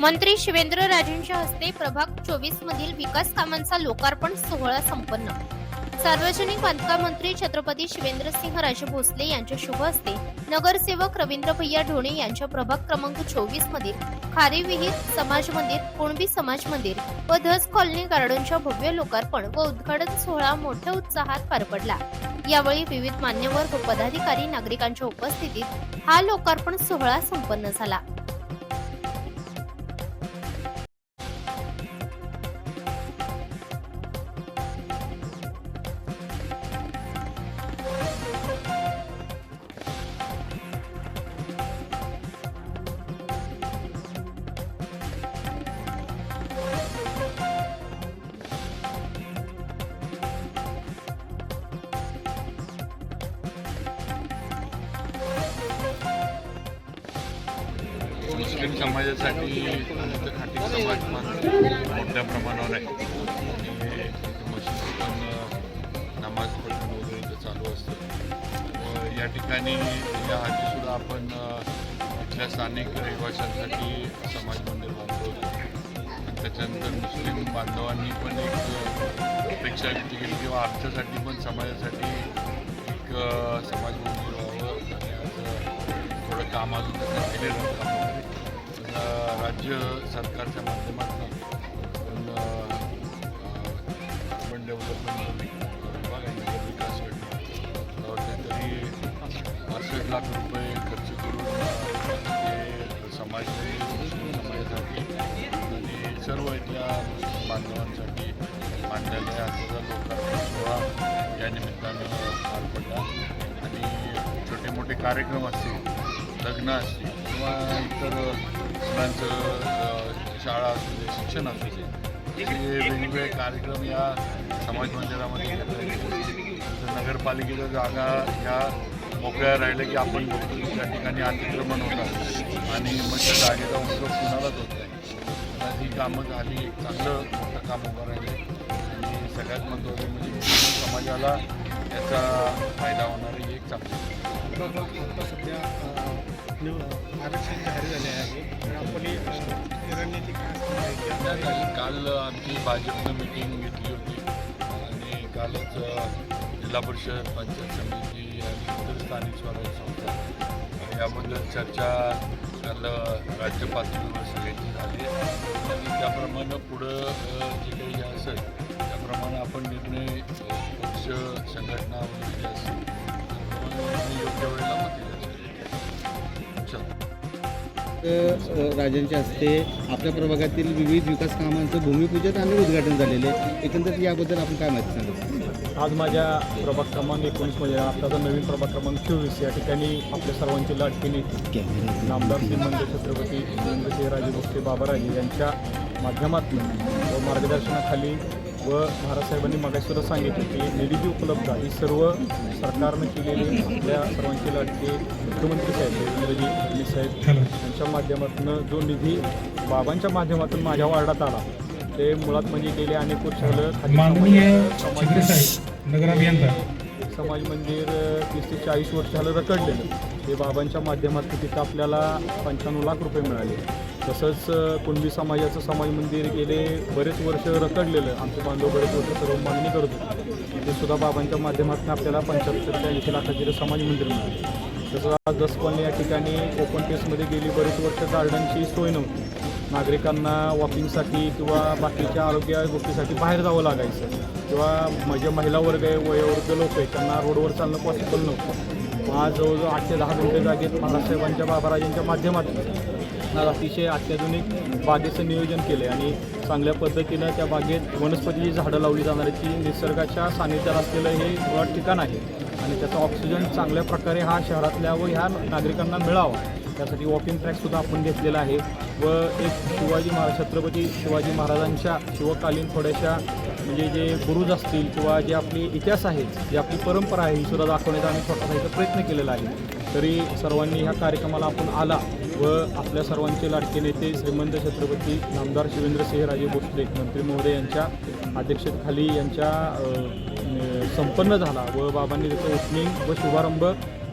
मंत्री शिवेंद्र राजेंच्या हस्ते प्रभाग चोवीस मधील विकास कामांचा लोकार्पण सोहळा संपन्न. सार्वजनिक बांधकाम मंत्री छत्रपती शिवेंद्रसिंह राजे भोसले यांच्या शुभ हस्ते नगरसेवक रवींद्र भैया ढोणे यांच्या प्रभाग क्रमांक चोवीस मधील खारी विहीर समाज मंदिर कुणबी समाज मंदिर व धस कॉलनी गार्डनच्या भव्य लोकार्पण व उद्घाटन सोहळा मोठ्या उत्साहात पार पडला. यावेळी विविध मान्यवर व पदाधिकारी नागरिकांच्या उपस्थितीत हा लोकार्पण सोहळा संपन्न झाला. मुस्लिम समाजासाठी खाटी समाज मोठ्या प्रमाणावर आहे मशीद पण नमाज पठण वगैरे चालू असतं. या ठिकाणी या आधीसुद्धा आपण इथल्या स्थानिक रहिवाशांसाठी समाज मंदिर बांधलो त्याच्यानंतर मुस्लिम बांधवांनी पण एक अपेक्षा व्यक्त केली किंवा आमच्यासाठी पण समाजासाठी एक समाज मंदिर व्हावं. आणि आज थोडं काम अजून त्याचं राज्य सरकारच्या माध्यमातून अर्बन डेव्हलपमेंट विभाग आणि नगर विकास योजना पासष्ट लाख रुपये खर्च करून ते समाज समाजासाठी आणि सर्व इथल्या बांधवांसाठी मांडलेल्या आहे आजचा सोहळा या निमित्तानं पार पडला. आणि छोटे मोठे कार्यक्रम असतील लग्न असतील किंवा इतर मुलांचं शाळा असू दे शिक्षण असू दे हे वेगवेगळे कार्यक्रम या समाज मंदिरामध्ये घेतले नगरपालिकेच्या जागा ह्या मोकळ्या राहिल्या की आपण बघतो की त्या ठिकाणी अतिक्रमण होतात. आणि मग त्या जागेचा उपयोग कुणालाच होत नाही. ही कामं झाली एक चांगलं मोठं काम उभं राहिलं आणि सगळ्यात महत्त्वाचं म्हणजे समाजाला याचा फायदा होणार एक चांगलं गोष्ट. आता सध्या अ, आरक्षण जाहीर झाले आहे. तर आपली रणनीती काल आमची भाजपनं मिटिंग घेतली होती. आणि कालच जिल्हा परिषद पंचायत समिती आणि इतर स्थानिक स्वराज्य संस्था. याबद्दल चर्चा काल अ, राज्य पातळीवर सगळ्यांची झाली आणि त्याप्रमाणे पुढं जे काही हे असेल त्याप्रमाणे आपण निर्णय पक्ष संघटना वगैरे जे असतील राजांच्या हस्ते आपल्या प्रभागातील विविध विकास कामांचं भूमिपूजन आणि उद्घाटन झालेले आहे. एकंदरीत याबद्दल आपण काय माहिती सांगा आज माझ्या प्रभाग क्रमांक एकोणीसमध्ये आपल्याचा नवीन प्रभाग क्रमांक चोवीस या ठिकाणी आपल्या सर्वांची लाडकी नेते नामदार श्रीमंत छत्रपती राजे भोसले बाबाराजे यांच्या माध्यमातून व मार्गदर्शनाखाली व महाराजसाहेबांनी मागासुद्धा सांगितले की निधीची उपलब्धता ही सर्व सरकारनं केलेली आपल्या सर्वांची लाडके मुख्यमंत्री साहेब देवेंद्रजी फडणवीस साहेब यांच्या माध्यमातून जो निधी बाबांच्या माध्यमातून माझ्या वार्डात आला ते मुळात म्हणजे गेले अनेक वर्ष झालं समाज- मंदिर तीस ते चाळीस वर्ष झालं रखडलेलं. ते बाबांच्या माध्यमातून तिथं आपल्याला पंच्याण्णव लाख रुपये मिळाले. तसंच कुणबी समाजाचं समाज मंदिर गेले बरेच वर्ष रखडलेलं आमचे बांधव बरेच वर्ष सर्व मागणी करत होते. ते सुद्धा बाबांच्या माध्यमातून आपल्याला पंच्याहत्तर ते ऐंशी लाखाचे समाज मंदिर मिळाले. तसं आज दस या ठिकाणी ओपन पेसमध्ये गेली बरेच वर्ष गार्डनची सोय नव्हती. नागरिकांना वॉकिंगसाठी किंवा बाकीच्या आरोग्य गोष्टीसाठी बाहेर जावं लागायचं. किंवा म्हणजे महिला वर्ग आहे वयोवर्ग लोक आहेत त्यांना रोडवर चालणं पॉसिबल नव्हतं. आज जवळजवळ आठ ते दहा गुंठे जागेत महाराजसाहेबांच्या बाबाराजांच्या माध्यमातून असणार अतिशय अत्याधुनिक बागेचं नियोजन केलं आहे आणि चांगल्या पद्धतीनं त्या बागेत वनस्पतीची झाडं लावली जाणार आहेत की निसर्गाच्या सानिध्यात असलेलं हे ठिकाण आहे. आणि त्याचा ऑक्सिजन चांगल्या प्रकारे हा शहरातल्या व ह्या नागरिकांना मिळावा. त्यासाठी वॉकिंग ट्रॅकसुद्धा आपण घेतलेला आहे. व एक शिवाजी महाराज छत्रपती शिवाजी महाराजांच्या शिवकालीन थोड्याशा म्हणजे जे गुरुज असतील किंवा जे आपली इतिहास आहे जी आपली परंपरा आहे ही सुद्धा दाखवण्याचा आम्ही स्वतःचा इथं प्रयत्न केलेला आहे. तरी सर्वांनी ह्या कार्यक्रमाला आपण आला. व आपल्या सर्वांचे लाडके नेते श्रीमंत छत्रपती नामदार शिवेंद्रसिंह राजे भोसले मंत्री महोदय यांच्या अध्यक्षतेखाली यांच्या संपन्न झाला व बाबांनी त्याचं ओपनिंग व शुभारंभ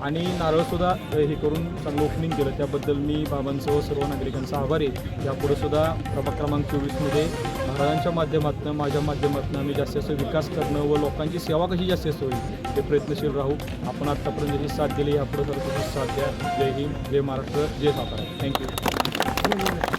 आणि नारळसुद्धा हे करून चांगलं ओपनिंग केलं. त्याबद्दल मी बाबांचं व सर्व नागरिकांचा आभारी आहे. यापुढे प्रभाग क्रमांक चोवीसमध्ये फळांच्या माध्यमातून माझ्या माध्यमातून आम्ही जास्तीत जास्त विकास करणं व लोकांची सेवा कशी जास्तीत जास्त होईल ते प्रयत्नशील राहू. आपण आत्तापर्यंत जी साथ दिली यापुढे सर्व साथ द्या. जय हिंद जय महाराष्ट्र जय सातारा. Thank you